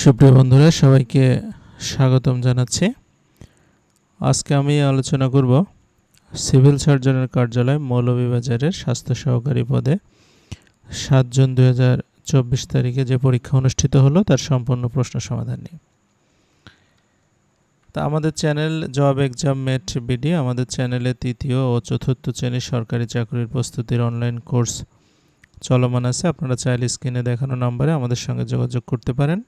সুপ্রিয় বন্ধুরা, সবাইকে স্বাগতম জানাচ্ছি। আজকে আমি আলোচনা করব সিভিল সার্জনের কার্যালয় মৌলভীবাজারের স্বাস্থ্য সহকারী পদে সাত জুন হাজার চব্বিশ তারিখে যে পরীক্ষা অনুষ্ঠিত হলো, তার সম্পূর্ণ প্রশ্ন সমাধান নিয়ে। তা আমাদের channel job exam mate BD, আমাদের চ্যানেলে তৃতীয় ও চতুর্থ শ্রেণির সরকারি চাকরির প্রস্তুতির অনলাইন কোর্স চলমান আছে। আপনারা চাইলে স্ক্রিনে দেখানো নম্বরে আমাদের সঙ্গে যোগাযোগ করতে পারেন।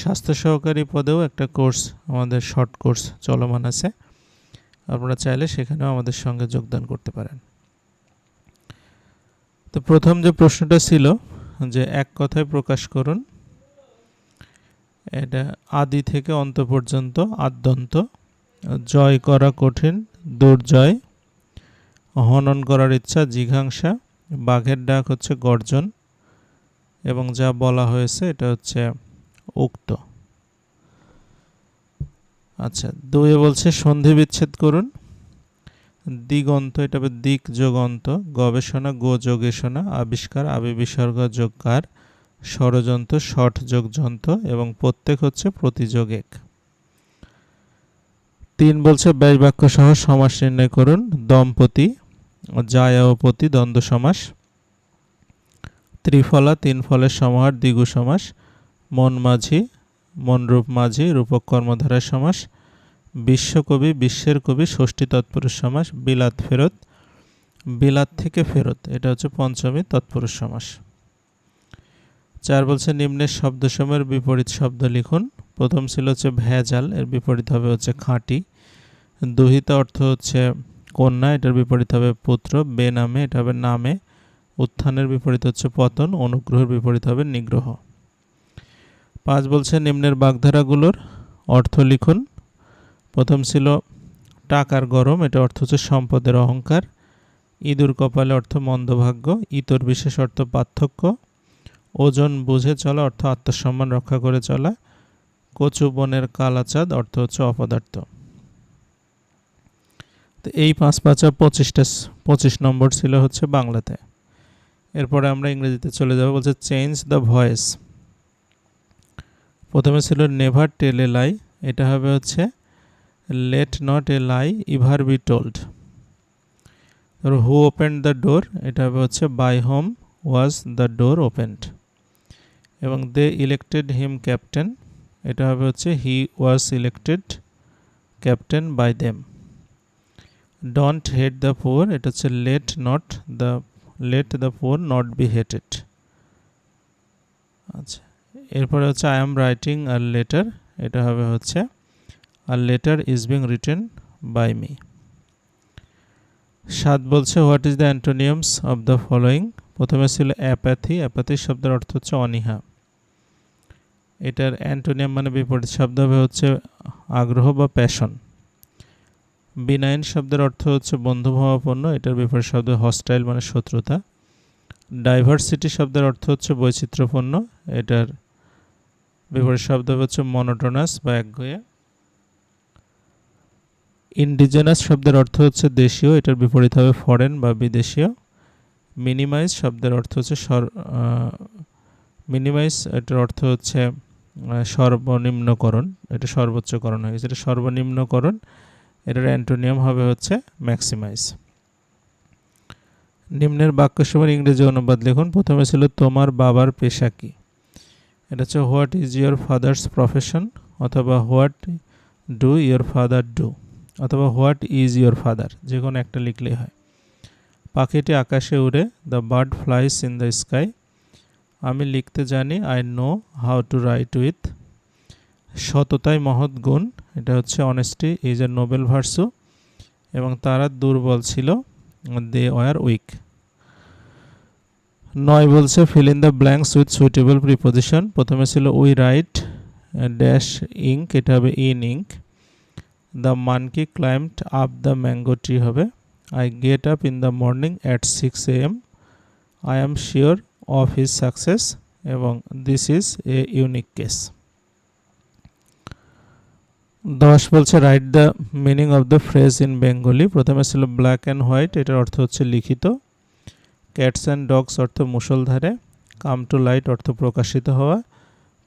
স্বাস্থ্য সহকারী পদেও একটা কোর্স, আমাদের শর্ট কোর্স চলমান আছে। আপনারা চাইলে সেখানেও আমাদের সঙ্গে যোগদান করতে পারেন। তো প্রথম যে প্রশ্নটা ছিল যে এক কথায় প্রকাশ করুন, এটা আদি থেকে অন্ত পর্যন্ত আদ্যন্ত, জয় করা কঠিন, দুর্জয়, হনন করার ইচ্ছা, জিঘাংসা, বাঘের ডাক হচ্ছে গর্জন, এবং যা বলা হয়েছে এটা হচ্ছে উক্ত। আচ্ছা দুয়ে বলছে, সন্ধি বিচ্ছেদ করুন। দিগন্ত, এটা হবে দিক যোগন্ত, গবেষণা, গো যোগেষণা, আবিষ্কার, আবিবিসর্গ, যোগকার, ষড়যন্ত্র, ষট যোগ যন্ত্র এবং প্রত্যেক হচ্ছে প্রতিযোগ এক। তিন বলছে ব্যয় সহ সমাস নির্ণয় করুন, দম্পতি, জায়াপতি, দ্বন্দ্ব সমাস। ত্রিফলা তিন ফলের সমাহার, দ্বিগু সমাস। মন মাঝি মনরূপ মাঝি, রূপক কর্মধারায় সমাস, বিশ্বকবি, বিশ্বের কবি, ষষ্ঠী তৎপুরুষ সমাস, বিলাত ফেরত, বিলাত থেকে ফেরত, এটা হচ্ছে পঞ্চমী তৎপুরুষ সমাস। চার বলছে, নিম্নের শব্দসময়ের বিপরীত শব্দ লিখুন। প্রথম ছিল হচ্ছে ভেজাল, এর বিপরীত হবে হচ্ছে খাঁটি। দুহিতা অর্থ হচ্ছে কন্যা, এটার বিপরীত হবে পুত্র। বেনামে এটা হবে নামে। উত্থানের বিপরীত হচ্ছে পতন, অনুগ্রহের বিপরীত হবে নিগ্রহ। পাঁচ বলছে নিম্নের বাগধারাগুলোর অর্থ লিখুন। প্রথম ছিল টাকার গরম, এটা অর্থ হচ্ছে সম্পদের অহংকার। ইঁদুর কপালে অর্থ মন্দভাগ্য, ইতর বিশেষ অর্থ পার্থক্য। ওজন বুঝে চলা, অর্থ আত্মসম্মান রক্ষা করে চলা। কচু বনের কালাচাঁদ অর্থ হচ্ছে অপদার্থ। তো এই পাঁচ পাঁচা পঁচিশটা পঁচিশ নম্বর ছিল হচ্ছে বাংলাতে। এরপরে আমরা ইংরেজিতে চলে যাব, বলছে চেঞ্জ দ্য ভয়েস প্রথমে ছিল নেভার টেল এ লাই এটা হবে হচ্ছে let not a lie ever be told who open the door এটা হবে হচ্ছে by whom was the door opened এবং দে ইলেক্টেড হিম ক্যাপ্টেন এটা হবে হচ্ছে he was elected captain by them don't hate the poor এটা হচ্ছে let not the let the poor not be hated এরপরে হচ্ছে I am writing a letter এটা হবে হচ্ছে a letter is being written by me সাত বলছে what is the antonyms of the following প্রথমে ছিল অ্যাপ্যাথি অ্যাপ্যাথি শব্দের অর্থ হচ্ছে অনীহা। এটার অ্যান্টোনিয়াম মানে বিপরীত শব্দ হবে হচ্ছে, আগ্রহ বা প্যাশন বিনাইন শব্দের অর্থ হচ্ছে বন্ধুভাবাপন্ন এটার বিপরীত শব্দ হস্টাইল মানে শত্রুতা। ডাইভার্সিটি শব্দের অর্থ হচ্ছে বৈচিত্র্যপূর্ণ। এটার বিপরীত শব্দ হচ্ছে মনোটোনাস বা একঘয়ে। ইন্ডিজেনাস শব্দের অর্থ হচ্ছে দেশীয়, এটার বিপরীত হবে ফরেন বা বিদেশীয়। মিনিমাইজ শব্দের অর্থ হচ্ছে সর মিনিমাইজ এটার অর্থ হচ্ছে সর্বনিম্নকরণ, এটা সর্বোচ্চকরণ হয়ে গেছে, এটা সর্বনিম্নকরণ, এটার অ্যান্টোনিয়াম হবে হচ্ছে ম্যাক্সিমাইজ নিম্নের বাক্যসমূহের ইংরেজি অনুবাদ লিখুন। প্রথমে ছিল, তোমার বাবার পেশা কি? এটা হচ্ছে, what is your father's profession? অথবা, what do your father do? অথবা, হোয়াট ইজ ইয়োর ফাদার? যে কোনো একটা লিখলেই হয়। পাখিটি আকাশে উড়ে, the bird flies in the sky. আমি লিখতে জানি, I know how to write with. সততাই মহৎ গুণ, এটা হচ্ছে, honesty is a noble virtue. এবং তারা দুর্বল ছিল, দে ওয়ার উইক। নয় বলছে fill in the blanks with suitable preposition প্রথমে ছিল উই রাইট ড্যাশ ইঙ্ক এটা হবে in ink the monkey climbed up the mango tree হবে। I get up in the morning at six A M I am sure of his success এবং this is a unique case দশ বলছে write the meaning of the phrase in Bengali প্রথমে ছিল black and white এটার অর্থ হচ্ছে লিখিত। Cats and dogs অর্থ মুসলধারে কাম টু লাইট অর্থ প্রকাশিত হওয়া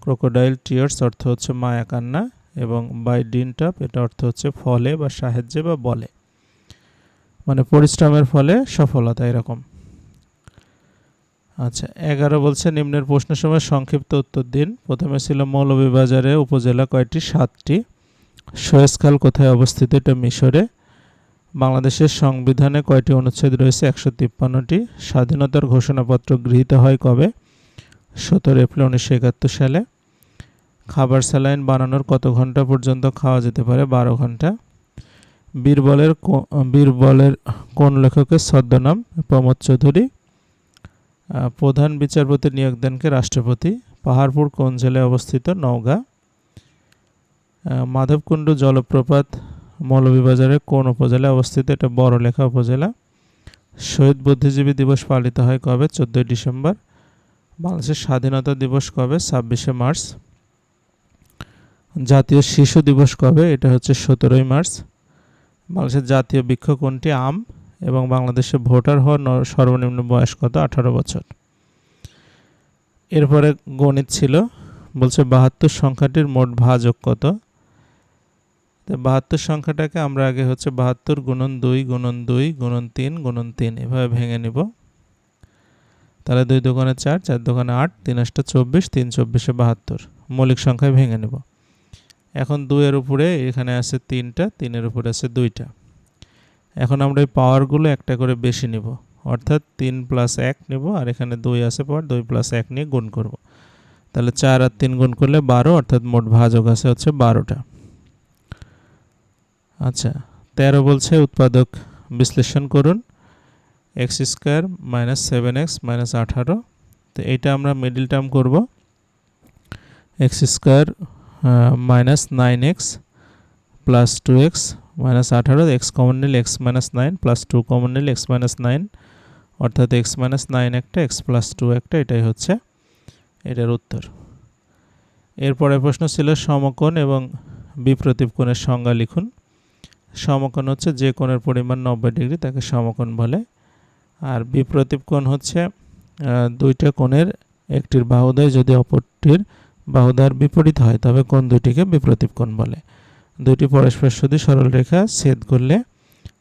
ক্রোকোডাইল টিয়ার্স অর্থ হচ্ছে মায়া কান্না, এবং বাই ডিনটাপ এটা অর্থ হচ্ছে ফলে বা সাহায্যে বা বলে। মানে পরিশ্রমের ফলে সফলতা এরকম। আচ্ছা এগারো বলছে, নিম্নের প্রশ্ন সময় সংক্ষিপ্ত উত্তর দিন। প্রথমে ছিল মৌলভীবাজারে উপজেলা কয়টি? সাতটি। সৈয়দখাল কোথায় অবস্থিত? এটা মিশরে। বাংলাদেশের সংবিধানে কয়টি অনুচ্ছেদ রয়েছে? একশো তিপ্পান্নটি। স্বাধীনতার ঘোষণাপত্র গৃহীত হয় কবে? সতেরো এপ্রিল উনিশশো একাত্তর সালে। খাবার স্যালাইন বানানোর কত ঘণ্টা পর্যন্ত খাওয়া যেতে পারে? বারো ঘণ্টা। বীরবলের বীরবলের কোন লেখকের ছদ্মনাম? প্রমোদ চৌধুরী। প্রধান বিচারপতি নিয়োগ দেনকে রাষ্ট্রপতি। পাহাড়পুর কোন জেলায় অবস্থিত? নওগাঁ। মাধবকুণ্ড জলপ্রপাত মৌলভীবাজারের কোন উপজেলায় অবস্থিত? এটা বড়লেখা উপজেলা। শহীদ বুদ্ধিজীবী দিবস পালিত হয় কবে? চোদ্দোই ডিসেম্বর। বাংলাদেশের স্বাধীনতা দিবস কবে? ছাব্বিশে মার্চ। জাতীয় শিশু দিবস কবে? এটা হচ্ছে সতেরোই মার্চ। বাংলাদেশের জাতীয় বৃক্ষ কোনটি? আম। এবং বাংলাদেশে ভোটার হওয়ার সর্বনিম্ন বয়স কত? আঠারো বছর। এরপরে গণিত ছিল। বলছে বাহাত্তর সংখ্যাটির মোট ভাজক কত? তো বাহাত্তর সংখ্যাটাকে আমরা আগে হচ্ছে বাহাত্তর গুণন দুই গুণন দুই, গুণন তিন গুণন তিন, এভাবে ভেঙে নিব। তাহলে দুই দোকানে চার চার দোকানে আট, তিন আটটা চব্বিশ, তিন চব্বিশে বাহাত্তর। মৌলিক সংখ্যায় ভেঙে নেব। এখন দুইয়ের উপরে এখানে আছে তিনটা, তিনের উপরে আছে দুইটা। এখন আমরা এই পাওয়ারগুলো একটা করে বেশি নিব। অর্থাৎ তিন প্লাস এক নেব, আর এখানে দুই আছে পাওয়ার দুই প্লাস এক নিয়ে গুণ করব। তাহলে চার আর তিন গুণ করলে বারো, অর্থাৎ মোট ভাজক আছে হচ্ছে বারোটা। আচ্ছা তেরো বলছে উৎপাদক। বিশ্লেষণ করুন। X square minus seven x minus আঠারো। তো এইটা আমরা মিডিল টার্ম করব। X square minus nine x plus two x minus আঠারো। এক্স কমন নিলে x minus nine plus two common নিলে এক্স মাইনাস নাইন। অর্থাৎ এক্স মাইনাস নাইন একটা, এক্স প্লাস টু একটা, এটাই হচ্ছে এটার উত্তর। এরপরে প্রশ্ন ছিল সমকোণ এবং বিপ্রতীপ কোণের সংজ্ঞা লিখুন। সমকোণ হচ্ছে যে কোণের পরিমাণ নব্বই ডিগ্রি তাকে সমকোণ বলে। আর বিপ্রতীপ কোণ হচ্ছে দুইটা কোণের একটির বাহুদয় যদি অপরটির বাহুদার বিপরীত হয়, তবে কোণ দুইটিকে বিপ্রতীপ কোণ বলে। দুইটি পরস্পর যদি সরল রেখা ছেদ করলে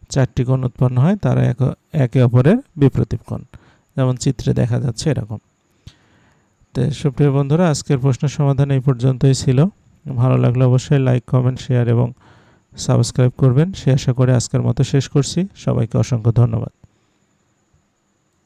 চারটি কোণ উৎপন্ন হয়, তারা এক- একে অপরের বিপ্রতীপ কোণ। যেমন চিত্রে দেখা যাচ্ছে এরকম। তো সুপ্রিয় বন্ধুরা, আজকের প্রশ্ন সমাধান এই পর্যন্তই ছিল। ভালো লাগলে অবশ্যই লাইক কমেন্ট শেয়ার এবং সাবস্ক্রাইব করবেন। সে আশা করে আজকের মতো শেষ করছি। সবাইকে অসংখ্য ধন্যবাদ।